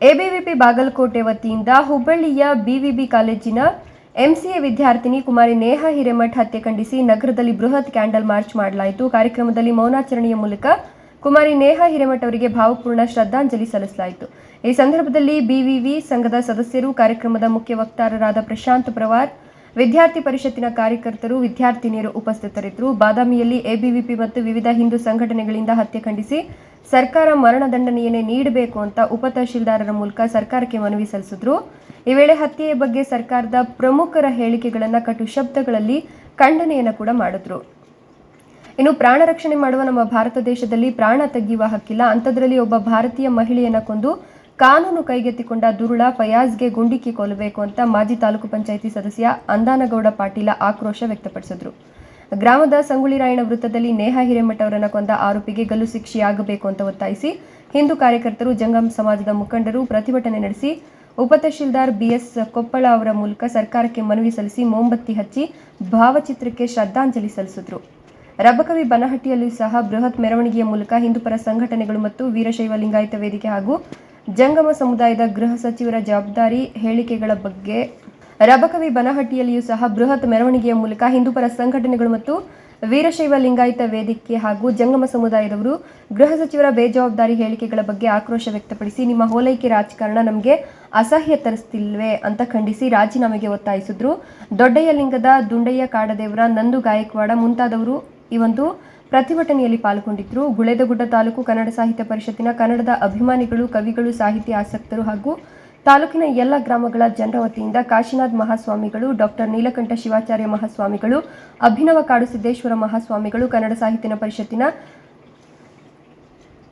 ABVP Bagalkot ವತಿಯಿಂದ ಹುಬ್ಬಳ್ಳಿಯ BVB ಕಾಲೇಜಿನ ಎಂಸಿಎ ವಿದ್ಯಾರ್ಥಿನಿ ಕುಮಾರಿ ನೇಹಾ ಹಿರೇಮಠ್ ಹತ್ಯೆ ಖಂಡಿಸಿ ನಗರದಲ್ಲಿ ಬೃಹತ್ ಕ್ಯಾಂಡಲ್ ಮಾರ್ಚ್ ಮಾಡಲಾಯಿತು. ಕಾರ್ಯಕ್ರಮದಲ್ಲಿ ಮೌನಾಚರಣೆಯ ಮೂಲಕ ಕುಮಾರಿ ನೇಹಾ ಹಿರೇಮಠ್ ಅವರಿಗೆ ಭಾವಪೂರ್ಣ ಶ್ರದ್ಧಾಂಜಲಿ ಸಲ್ಲಿಸಲಾಯಿತು. ಈ ಸಂದರ್ಭದಲ್ಲಿ ಬಿವಿವಿ ಸಂಘದ ಸದಸ್ಯರು, ಕಾರ್ಯಕ್ರಮದ ಮುಖ್ಯ ವಕ್ತಾರರಾದ ಪ್ರಶಾಂತ್ ಪ್ರವಾರ್ ವಿದ್ಯಾರ್ಥಿ ಪರಿಷತ್ತಿನ ಕಾರ್ಯಕರ್ತರು, ವಿದ್ಯಾರ್ಥಿನಿಯರು ಉಪಸ್ಥಿತರಿದ್ದರು. ಬಾದಾಮಿಯಲ್ಲಿ ಎಬಿವಿಪಿ ಮತ್ತು ವಿವಿಧ ಹಿಂದೂ ಸಂಘಟನೆಗಳಿಂದ ಹತ್ಯೆ ಖಂಡಿಸಿ ಸರ್ಕಾರ ಮರಣದಂಡನೆಯನ್ನೇ ನೀಡಬೇಕು ಅಂತ ಉಪ ತಹಶೀಲ್ದಾರರ ಮೂಲಕ ಸರ್ಕಾರಕ್ಕೆ ಮನವಿ ಸಲ್ಲಿಸಿದ್ರು. ಈ ವೇಳೆ ಹತ್ಯೆಯ ಬಗ್ಗೆ ಸರ್ಕಾರದ ಪ್ರಮುಖರ ಹೇಳಿಕೆಗಳನ್ನು ಕಟು ಶಬ್ದಗಳಲ್ಲಿ ಖಂಡನೆಯನ್ನು ಕೂಡ ಮಾಡಿದ್ರು. ಇನ್ನು ಪ್ರಾಣ ರಕ್ಷಣೆ ಮಾಡುವ ನಮ್ಮ ಭಾರತ ದೇಶದಲ್ಲಿ ಪ್ರಾಣ ತೆಗೆಯುವ ಹಕ್ಕಿಲ್ಲ. ಅಂಥದ್ರಲ್ಲಿ ಒಬ್ಬ ಭಾರತೀಯ ಮಹಿಳೆಯನ್ನ ಕೊಂದು ಕಾನೂನು ಕೈಗೆತ್ತಿಕೊಂಡ ದುರುಳ ಫಯಾಜ್ಗೆ ಗುಂಡಿಕ್ಕಿ ಕೊಲ್ಲಬೇಕು ಅಂತ ಮಾಜಿ ತಾಲೂಕು ಪಂಚಾಯಿತಿ ಸದಸ್ಯ ಅಂದಾನಗೌಡ ಪಾಟೀಲ ಆಕ್ರೋಶ ವ್ಯಕ್ತಪಡಿಸಿದ್ರು. ಗ್ರಾಮದ ಸಂಗುಳಿರಾಯಣ ವೃತ್ತದಲ್ಲಿ ನೇಹಾ ಹಿರೇಮಠ ಅವರನ್ನು ಕೊಂದ ಆರೋಪಿಗೆ ಗಲ್ಲು ಶಿಕ್ಷೆಯಾಗಬೇಕು ಅಂತ ಒತ್ತಾಯಿಸಿ ಹಿಂದೂ ಕಾರ್ಯಕರ್ತರು ಜಂಗಮ್ ಸಮಾಜದ ಮುಖಂಡರು ಪ್ರತಿಭಟನೆ ನಡೆಸಿ ಉಪ ತಹಶೀಲ್ದಾರ್ ಬಿಎಸ್ ಕೊಪ್ಪಳ ಅವರ ಮೂಲಕ ಸರ್ಕಾರಕ್ಕೆ ಮನವಿ ಸಲ್ಲಿಸಿ ಮೋಂಬತ್ತಿ ಹಚ್ಚಿ ಭಾವಚಿತ್ರಕ್ಕೆ ಶ್ರದ್ಧಾಂಜಲಿ ಸಲ್ಲಿಸಿದ್ರು. ರಬಕವಿ ಬನಹಟ್ಟಿಯಲ್ಲಿ ಸಹ ಬೃಹತ್ ಮೆರವಣಿಗೆಯ ಮೂಲಕ ಹಿಂದೂಪರ ಸಂಘಟನೆಗಳು ಮತ್ತು ವೀರಶೈವ ಲಿಂಗಾಯತ ವೇದಿಕೆ ಹಾಗೂ ಜಂಗಮ ಸಮುದಾಯದ ಗೃಹ ಸಚಿವರ ಜವಾಬ್ದಾರಿ ಹೇಳಿಕೆಗಳ ಬಗ್ಗೆ ರಬಕವಿ ಬನಹಟ್ಟಿಯಲ್ಲಿಯೂ ಸಹ ಬೃಹತ್ ಮೆರವಣಿಗೆಯ ಮೂಲಕ ಹಿಂದೂಪರ ಸಂಘಟನೆಗಳು ಮತ್ತು ವೀರಶೈವ ಲಿಂಗಾಯತ ವೇದಿಕೆ ಹಾಗೂ ಜಂಗಮ ಸಮುದಾಯದವರು ಗೃಹ ಸಚಿವರ ಬೇಜವಾಬ್ದಾರಿ ಹೇಳಿಕೆಗಳ ಬಗ್ಗೆ ಆಕ್ರೋಶ ವ್ಯಕ್ತಪಡಿಸಿ, ನಿಮ್ಮ ಹೋಲೈಕೆ ರಾಜಕಾರಣ ನಮಗೆ ಅಸಹ್ಯ ತರಿಸ್ತಿಲ್ವೇ ಅಂತ ಖಂಡಿಸಿ ರಾಜೀನಾಮೆಗೆ ಒತ್ತಾಯಿಸಿದ್ರು. ದೊಡ್ಡಯ್ಯ ಲಿಂಗದ ದುಂಡಯ್ಯ ಕಾಡದೇವರ ನಂದು ಗಾಯಕ್ವಾಡ ಮುಂತಾದವರು ಈ ಒಂದು ಪ್ರತಿಭಟನೆಯಲ್ಲಿ ಪಾಲ್ಗೊಂಡಿದ್ದರು ಗುಳೇದಗುಡ್ಡ ತಾಲೂಕು ಕನ್ನಡ ಸಾಹಿತ್ಯ ಪರಿಷತ್ತಿನ ಕನ್ನಡದ ಅಭಿಮಾನಿಗಳು, ಕವಿಗಳು, ಸಾಹಿತ್ಯ ಆಸಕ್ತರು ಹಾಗೂ ತಾಲೂಕಿನ ಎಲ್ಲ ಗ್ರಾಮಗಳ ಜನರ ವತಿಯಿಂದ ಕಾಶಿನಾಥ್ ಮಹಾಸ್ವಾಮಿಗಳು, ಡಾಕ್ಟರ್ ನೀಲಕಂಠ ಶಿವಾಚಾರ್ಯ ಮಹಾಸ್ವಾಮಿಗಳು, ಅಭಿನವ ಕಾಡು ಸಿದ್ದೇಶ್ವರ ಮಹಾಸ್ವಾಮಿಗಳು, ಕನ್ನಡ ಸಾಹಿತ್ಯ ಪರಿಷತ್ತಿನ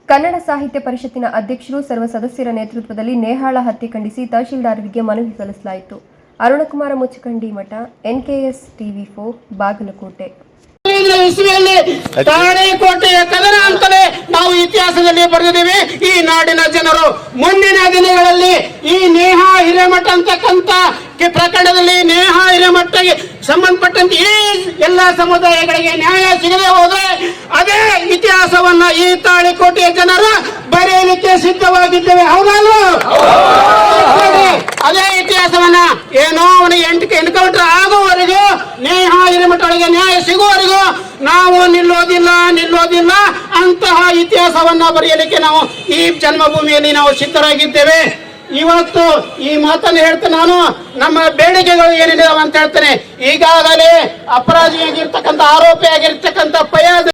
ಕನ್ನಡ ಸಾಹಿತ್ಯ ಪರಿಷತ್ತಿನ ಅಧ್ಯಕ್ಷರು, ಸರ್ವ ಸದಸ್ಯರ ನೇತೃತ್ವದಲ್ಲಿ ನೇಹಾಳ ಹತ್ಯೆ ಖಂಡಿಸಿ ತಹಶೀಲ್ದಾರರಿಗೆ ಮನವಿ ಸಲ್ಲಿಸಲಾಯಿತು. Arunakumara Muchakandi Math, NKS TV four, Bagalkot. ಹದಿನೈದನೇ ತಾಳೆ ಕೋಟೆಯ ಕದನ ಅಂತಲೇ ನಾವು ಇತಿಹಾಸದಲ್ಲಿ ಬರೆದಿದ್ದೇವೆ. ಈ ನಾಡಿನ ಜನರು ಮುಂದಿನ ದಿನಗಳಲ್ಲಿ ಈ ನೇಹಾ ಹಿರೇಮಠ ಅಂತಕ್ಕಂತ ಪ್ರಕರಣದಲ್ಲಿ ನೇಹಾ ಹಿರೇಮಠಗೆ ಸಂಬಂಧಪಟ್ಟಂತೆ ಈ ಎಲ್ಲ ಸಮುದಾಯಗಳಿಗೆ ನ್ಯಾಯ ಸಿಗದೆ ಹೋದ್ರೆ ಅದೇ ಇತಿಹಾಸವನ್ನ ಈ ತಾಳಿಕೋಟೆಯ ಜನರು ಬರೆಯಲಿಕ್ಕೆ ಸಿದ್ಧವಾಗಿದ್ದೇವೆ. ಹೌದಲ್ವಾ? ಅದೇ ಇತಿಹಾಸವನ್ನ ಏನೋ ಅವನಿಗೆ ಎಂಟು ಎನ್ಕೌಂಟರ್ ಹಿರೇಮಠಗಳಿಗೆ ನ್ಯಾಯ ಸಿಗುವವರೆಗೂ ನಾವು ನಿಲ್ಲೋದಿಲ್ಲ ನಿಲ್ಲೋದಿಲ್ಲ. ಅಂತಹ ಇತಿಹಾಸವನ್ನ ಬರೆಯಲಿಕ್ಕೆ ನಾವು ಈ ಜನ್ಮಭೂಮಿಯಲ್ಲಿ ನಾವು ಸಿದ್ಧರಾಗಿದ್ದೇವೆ. ಇವತ್ತು ಈ ಮಾತನ್ನು ಹೇಳ್ತಾ ನಾನು. ನಮ್ಮ ಬೇಡಿಕೆಗಳು ಏನಿದೆ ಅಂತ ಹೇಳ್ತೇನೆ. ಈಗಾಗಲೇ ಅಪರಾಧಿಯಾಗಿರ್ತಕ್ಕಂಥ ಆರೋಪಿಯಾಗಿರ್ತಕ್ಕಂಥ ಫಯಾಜ್